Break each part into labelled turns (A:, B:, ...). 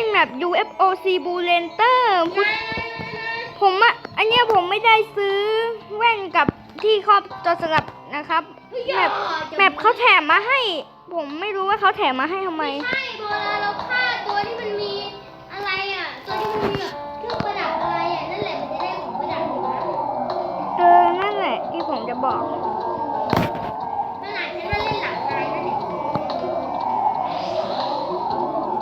A: ล่นแบบ UFOC b u l e n t e r ผมอะอันเนี้ยผมไม่ได้ซื้อแว่นกับที่ครอบจอสลับนะครับแมปแมปเขาแถมมาให้ ผมไม่รู้ว่าเขาแถมมาให้ทำไม
B: ใช่เวลาเราฆ่าตัวที่มันมีอะไรอะ ตัวที่มันมีแบบเครื่องประดับอะไรอะ นั่นแหละมันจะได้ของประดับอยู่นะ
A: เออ นั่นแหละที่ผมจะบอก
B: ขนาดฉันมาเล่นหลังนายนั่นแหละ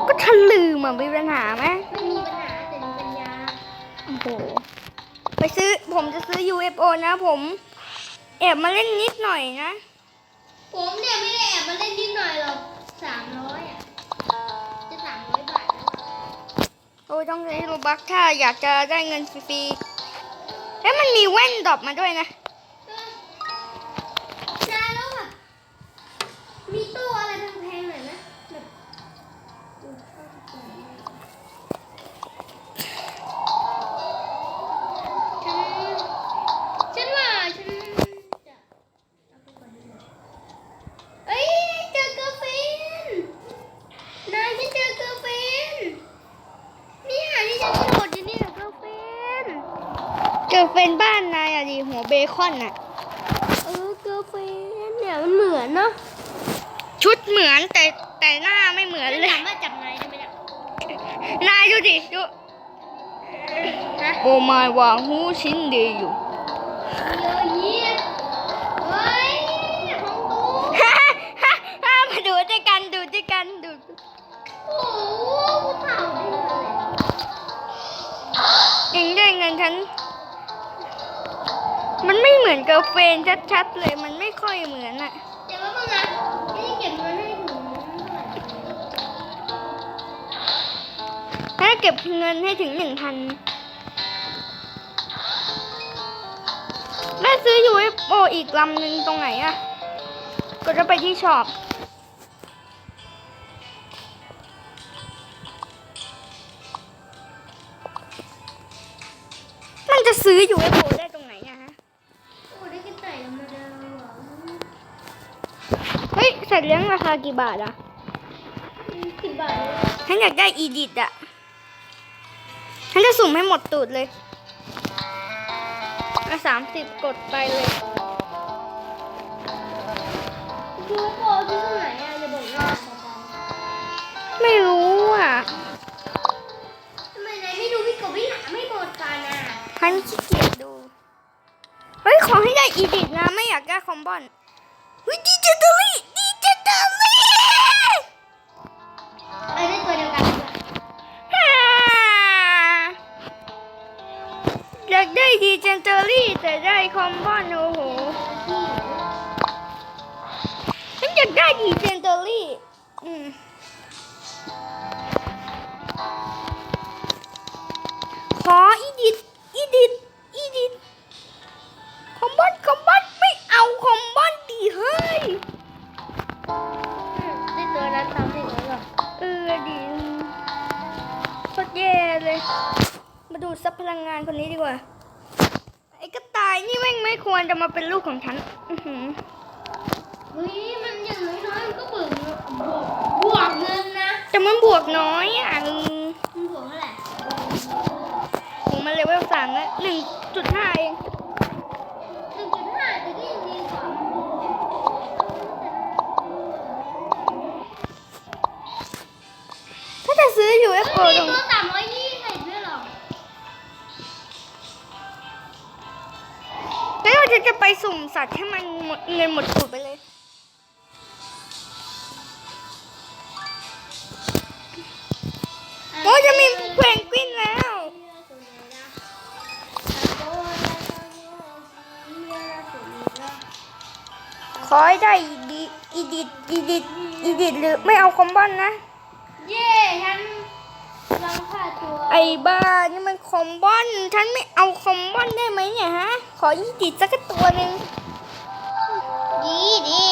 A: ก็ฉันลื มอะมีปัญหาไหม
B: ไม่มีปัญหาแต่มีปัญญา
A: โอ้โหไปซื้อผมจะซื้อ UFO นะ ผมแอบมาเล่นนิดหน่อยนะ
B: ผมเนี่ยไม่ได้แอบมาเล่นนิดหน่อยหรอกสามร้อยอะจะสามร้อยบาทแล้ว
A: โอ้ยต้องใช้โลบักถ้าอยากจะได้เงินฟรีๆแล้วมันมีแว่นดรอปมาด้วยนะ
B: เจอเฟน
A: บ้านนายอะดิหัวเบคอนอะ
B: เออเกอร์เฟนเนี่ยมันเหมือนเนาะ
A: ชุดเหมือนแต่แต่หน้าไม่เหมือน
B: ฉัน
A: เลย
B: สามารถจับนายได้ไหมเนี่ย
A: นายดูดิดู
B: ฮะ
A: โอ้ไม่ว่าหูชินเดีอยู่
B: เยอะแยะเฮ้ยของตู้
A: ฮ่าฮ่าฮ่ามาดูด้วยกันดูด้วยกันดู
B: โอ้โหผู้เฒ่าได้เลย
A: เองได้เงินฉัน มันไม่เหมือนกับเฟนชัดๆเลยมันไม่ค่อยเหมือนอะ
B: เดี๋ยวแป๊บนึงนะนี่เก็บเงินให้ถึงเท่าไหร่
A: ถ้าเก็บเงินให้ถึงหนึ่งพันแล้วซื้อ UFO อีกลำหนึ่งตรงไหนอะก็จะไปที่ช็อปมันจะซื้อ UFO ได้ สัตว์เลี้ยงราคากี่บาทอะ
B: สิบบาทเลย
A: ฉันอยากได้อีดิทอะฉันจะสุ่มให้หมดตูดเลยสามสิบกดไปเลย
B: ยูโฟที่ตรงไหนอะอย่าบอกว่าเบา
A: ไม่รู้อะ
B: ๆทำไมนายไม่ดูพี่กบพี่หนาไม่หมดกันอะ
A: ฉันขี้เกียจดู เฮ้ย ขอให้ได้อีดิทนะ ไม่อยากได้คอมบอนเฮ้ยดิจิตอลี่ดิ จิตอลี่
B: เอ้ได้ตัวเดียวกันเลย
A: อยากได้ดิจิตอรี่แต่ได้คอมบอนโอ้โหฉันอยากได้ดีเจนเตอรี่ อืม ได้
B: ตัวนั้นซ้ำอีกแล้วเหรอ
A: เออดีโคตรแย่เลย มาดูซับพลังงานคนนี้ดีกว่า ไอ้กระต่ายนี่แม่งไม่ควรจะมาเป็นลูกของฉัน อือหือ
B: เฮ้ยมันอย่างน้อยๆมันก็เบิกเงินบวกบวกเงินนะ
A: แต่มันบวกน้อยอะอืม
B: มันบวกเท่าไหร่
A: ผมมันเลเวลสามแล้วหนึ่งจุดห้า ซื้ออยู่เอฟโเฮ้
B: ย
A: ต
B: มี
A: รง
B: ตัวสามร้อยยี่สิบด้วยเหรอ
A: แล้วเราจะจะไปสุ่มสัตว์ให้มันหมดเงินหมดสูตรไปเลย โอ้ยจะมีเพนกวินแล้ว ขอให้ได้อีดิอีดิตอีดิตอีดิตหรือไม่เอาคอมบอนนะ บ้านี่มันคอมบอนฉันไม่เอาคอมบอนได้ไหมเนี่ยฮะ ขออีดิตสักตัวหนึ่ง
B: ดีดี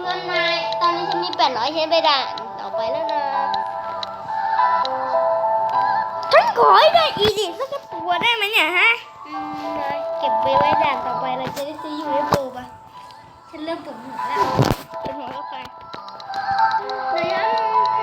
B: เงินมาตอนนี้ฉันมีแปดร้อยใช้ไปด่านต่อไปแล้วนะ
A: ฉันขอให้ได้อีดิตสักตัวได้ไหมเนี่ยฮะ
B: อืมนะเก็บไว้ไว้ด่านต่อไปเราจะได้ซื้อยูเอฟโปะฉันเริ่มปวดหัวแล้ว
A: เป็นหัวเราะใคร
B: เ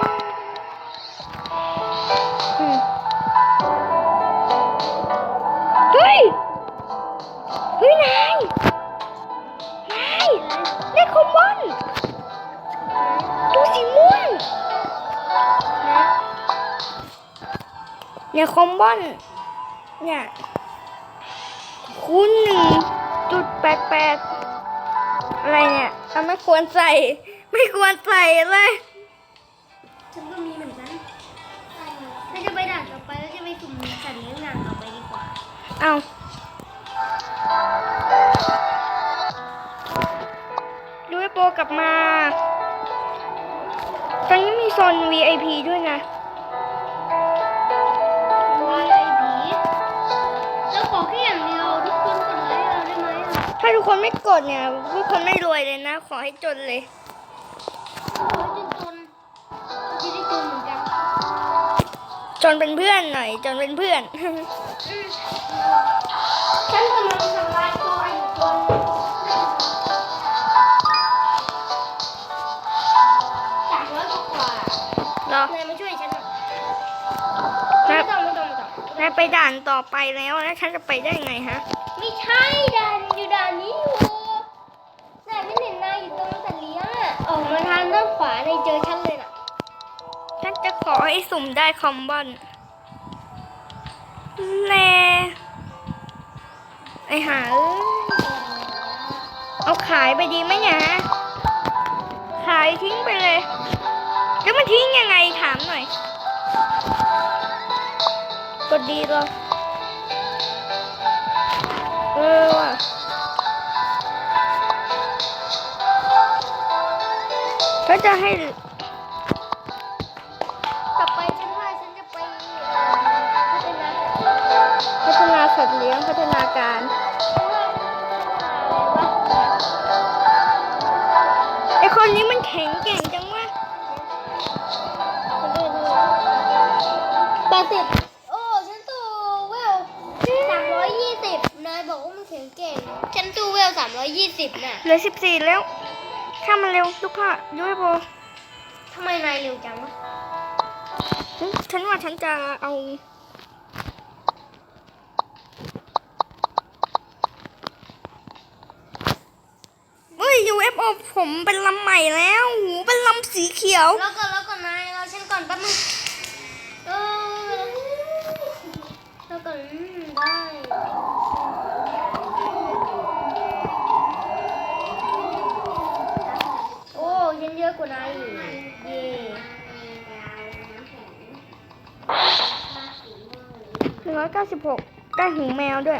B: เนี่
A: ยคอมบอนเนี่ยคูณหนึ่งจุดแปดแปดอะไรเนี่ยเราไม่ควรใส่ ไม่ควรใส่เลย
B: ฉันก็มีเหมือนกันถ้าจะไปด่านต่อไปแล้วจะไปสุ่มสัตว์เลี้ยงด่านต่อไปดีกว่า
A: เอาดูไอโปรกลับมาตอนนี้มีโซน VIP ด้วยนะ
B: คนไม่
A: กดเนี่ยทุกคนไม่รวยเลยนะ ขอให้จนเลย
B: ขอจนจนเราจะได้จนเหมือนกัน
A: จนเป็นเพื่อนหน่อย จนเป็นเพื่อน
B: ฉันกำลังทำลาย ไป
A: ด่านต่อไปแล้วแล้วฉันจะไปได้ไงฮะ
B: ไม่ใช่ด่านอยู่ด่านนี้อยู่นายไม่เห็นนายอยู่ตรงสัตว์เลี้ยงอะออกมาทางด้านขวานายเจอฉันเลยน่ะ
A: ฉันจะขอให้สุ่มได้คอมบอนแน่ไอหาเอ้ยเอาขายไปดีไหมเนี่ยฮะขายทิ้งไปเลย แล้วมันทิ้งยังไงถามหน่อย กดดีเหรอเออว่ะก็จะให้
B: ไปฉันว่าฉันจะไปพัฒนา
A: พัฒนาสัตว์เลี้ยงพัฒนาการ
B: ไอ
A: คนนี้มันแข็งแกร่งจัง
B: อยยี่สิบน่ะ
A: เหลือสิบสี่แล้วข้ามมันเร็วลูกพ่อด้วยโบ
B: ทำไมนายเร็วจังวะ
A: ฉันฉันว่าฉันจะเอาเฮ้ย UFO ผมเป็นลำใหม่แล้วหูเป็นลำสีเขียว
B: แล้วก่อนแล้วก่อนนายรอฉันก่อนแป๊บนึงเออแล้วก่อนอืมได้ ฉันเยอะกว่านายอีกเย่
A: หนึ่งร้อยเก้าสิบหกได้หูแมวด้วย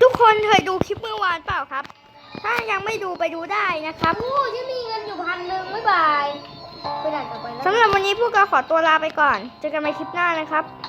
A: ทุกคนเคยดูคลิปเมื่อวานเปล่าครับ ถ้ายังไม่ดูไปดูได้นะครับ
B: โอ้ฉันมีเงินอยู่พันหนึ่งบ๊ายบาย ไปด่านต่อไปแล้ว
A: สำหรับวันนี้พวกเราขอตัวลาไปก่อน เจอกันใหม่คลิปหน้านะครับ
B: บ